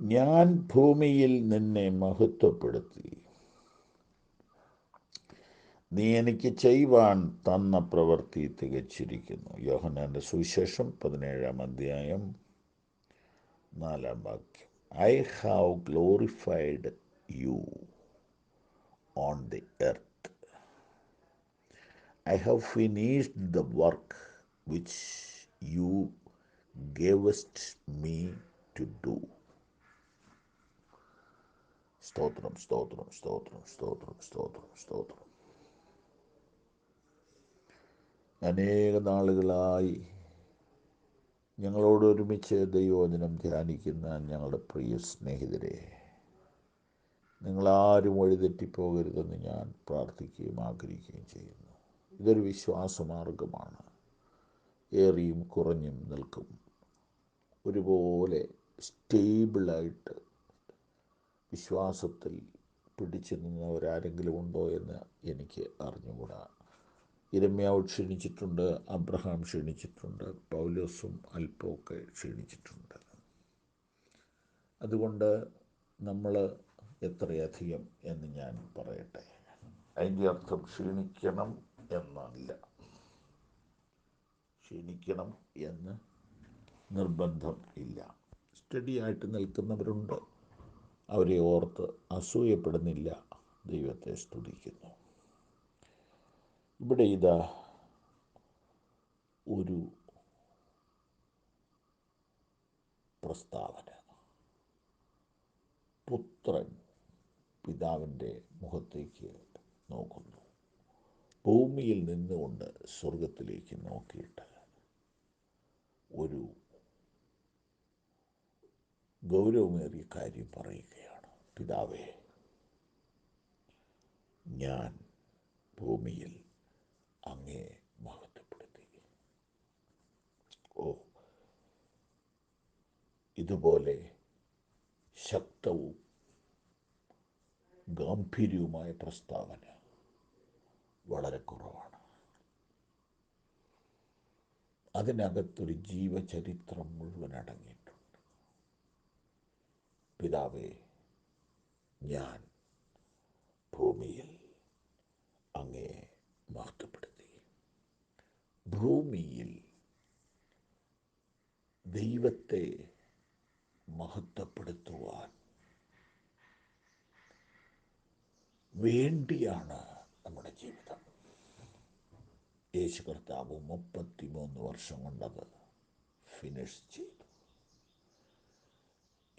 ഞാൻ ഭൂമിയിൽ നിന്നെ മഹത്വപ്പെടുത്തി. നീ എനിക്ക് ചെയ്യുവാൻ തന്ന പ്രവൃത്തി തികച്ചിരിക്കുന്നു. യോഹനാന്റെ സുവിശേഷം പതിനേഴാം അധ്യായം നാലാം വാക്യം. I have glorified you on the earth I have finished the work which you gavest me to do സ്തോത്രം സ്തോത്രം സ്തോത്രം സ്തോത്രം സ്തോത്രം സ്തോത്രം അനേക നാളുകളായി ഞങ്ങളോട് ഒരുമിച്ച് ദൈവവചനം ധ്യാനിക്കുന്ന ഞങ്ങളുടെ പ്രിയ സ്നേഹിതരെ നിങ്ങളാരും വഴിതെറ്റിപ്പോകരുതെന്ന് ഞാൻ പ്രാർത്ഥിക്കുകയും ആഗ്രഹിക്കുകയും ചെയ്യുന്നു. ഇതൊരു വിശ്വാസമാർഗമാണ്. ഏറിയും കുറഞ്ഞും നിൽക്കും. ഒരുപോലെ സ്റ്റേബിളായിട്ട് വിശ്വാസത്തിൽ പിടിച്ചു നിന്നവരാരെങ്കിലും ഉണ്ടോ എന്ന് എനിക്ക് അറിഞ്ഞുകൂടാ. ഇരമ്യാവ് ക്ഷീണിച്ചിട്ടുണ്ട് അബ്രഹാം ക്ഷീണിച്ചിട്ടുണ്ട് പൗലോസും അല്പമൊക്കെ ക്ഷീണിച്ചിട്ടുണ്ട്. അതുകൊണ്ട് നമ്മൾ എത്രയധികം എന്ന് ഞാൻ പറയട്ടെ. അതിന്റെ അർത്ഥം ക്ഷീണിക്കണം എന്നല്ല. ക്ഷീണിക്കണം എന്ന് നിർബന്ധം ഇല്ല. സ്റ്റഡി ആയിട്ട് നിൽക്കുന്നവരുണ്ട്. അവരെ ഓർത്ത് അസൂയപ്പെടുന്നില്ല. ദൈവത്തെ സ്തുതിക്കുന്നു. ഇവിടെ ഇതാ ഒരു പ്രസ്താവന. പുത്രൻ പിതാവിന്റെ മുഖത്തേക്ക് നോക്കുന്നു. ഭൂമിയിൽ നിന്നുകൊണ്ട് സ്വർഗത്തിലേക്ക് നോക്കിയിട്ട് ഒരു ഗൗരവമേറിയ കാര്യം പറയുകയാണ്. പിതാവേ ഞാൻ ഭൂമിയിൽ അങ്ങേ മഹത്വപ്പെടുത്തി. ഓ ഇതുപോലെ ശക്തവും ഗാംഭീര്യവുമായ പ്രസ്താവന വളരെ കുറവാണ്. അതിനകത്തൊരു ജീവചരിത്രം മുഴുവൻ അടങ്ങിയിട്ടുണ്ട്. പിതാവേ ഞാൻ ഭൂമിയിൽ അങ്ങേ മഹത്വപ്പെടുത്തി. ഭൂമിയിൽ ദൈവത്തെ മഹത്വപ്പെടുത്തുവാൻ വേണ്ടിയാണ് നമ്മുടെ ജീവിതം. യേശു കർത്താവ് മുപ്പത്തിമൂന്ന് വർഷം കൊണ്ടത് ഫിനിഷ് ചെയ്തു.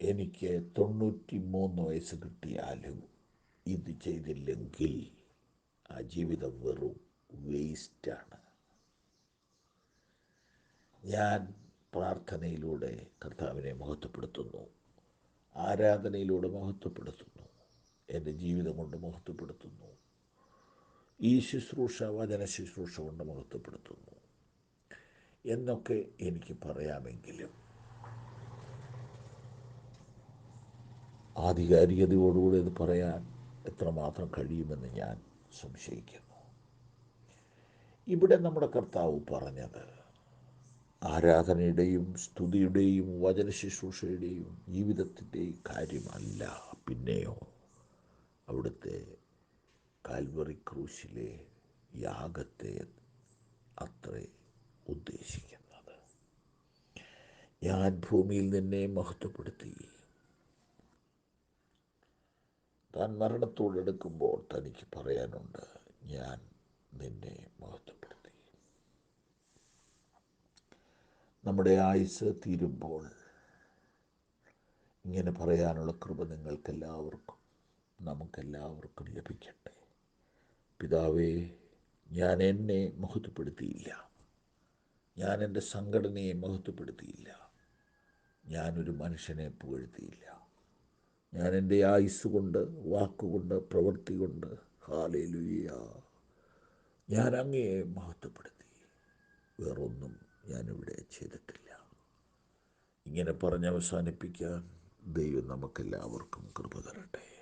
എനിക്ക് തൊണ്ണൂറ്റി മൂന്ന് വയസ്സ് കിട്ടിയാലും ഇത് ചെയ്തില്ലെങ്കിൽ ആ ജീവിതം വെറും വേസ്റ്റാണ് ഞാൻ പ്രാർത്ഥനയിലൂടെ കർത്താവിനെ മഹത്വപ്പെടുത്തുന്നു. ആരാധനയിലൂടെ മഹത്വപ്പെടുത്തുന്നു. എന്റെ ജീവിതം കൊണ്ട് മഹത്വപ്പെടുത്തുന്നു. ഈ ശുശ്രൂഷ വചന ശുശ്രൂഷ കൊണ്ട് മഹത്വപ്പെടുത്തുന്നു. എന്നൊക്കെ എനിക്ക് പറയാമെങ്കിലും ആധികാരികതയോടുകൂടി ഇത് പറയാൻ എത്രമാത്രം കഴിയുമെന്ന് ഞാൻ സംശയിക്കുന്നു. ഇവിടെ നമ്മുടെ കർത്താവ് പറഞ്ഞത് ആരാധനയുടെയും സ്തുതിയുടെയും വചനശുശ്രൂഷയുടെയും ജീവിതത്തിന്റെയും കാര്യമല്ല. പിന്നെയോ അവിടുത്തെ കാൽവറി ക്രൂശിലെ യാഗത്തെ അത്രേ ഉദ്ദേശിക്കുന്നത്. ഞാൻ ഭൂമിയിൽ നിന്നെ മഹത്വപ്പെടുത്തി. താൻ മരണത്തോടെടുക്കുമ്പോൾ തനിക്ക് പറയാനുണ്ട് ഞാൻ നിന്നെ മഹത്വപ്പെടുത്തി. നമ്മുടെ ആയുസ് തീരുമ്പോൾ ഇങ്ങനെ പറയാനുള്ള കൃപ നിങ്ങൾക്കെല്ലാവർക്കും നമുക്കെല്ലാവർക്കും ലഭിക്കട്ടെ. പിതാവേ ഞാൻ എന്നെ മഹത്വപ്പെടുത്തിയില്ല. ഞാൻ എന്റെ സംഘടനയെ മഹത്വപ്പെടുത്തിയില്ല. ഞാനൊരു മനുഷ്യനെ പുകഴ്ത്തിയില്ല. ഞാൻ എന്റെ ആയുസ് കൊണ്ട് വാക്കുകൊണ്ട് പ്രവൃത്തി കൊണ്ട് ഹാലേലുയ്യ ഞാൻ അങ്ങയെ മഹത്വപ്പെടുത്തി. വേറൊന്നും ഞാനിവിടെ ചെയ്തിട്ടില്ല. ഇങ്ങനെ പറഞ്ഞ് അവസാനിപ്പിക്കാൻ ദൈവം നമുക്കെല്ലാവർക്കും കൃപ തരട്ടെ.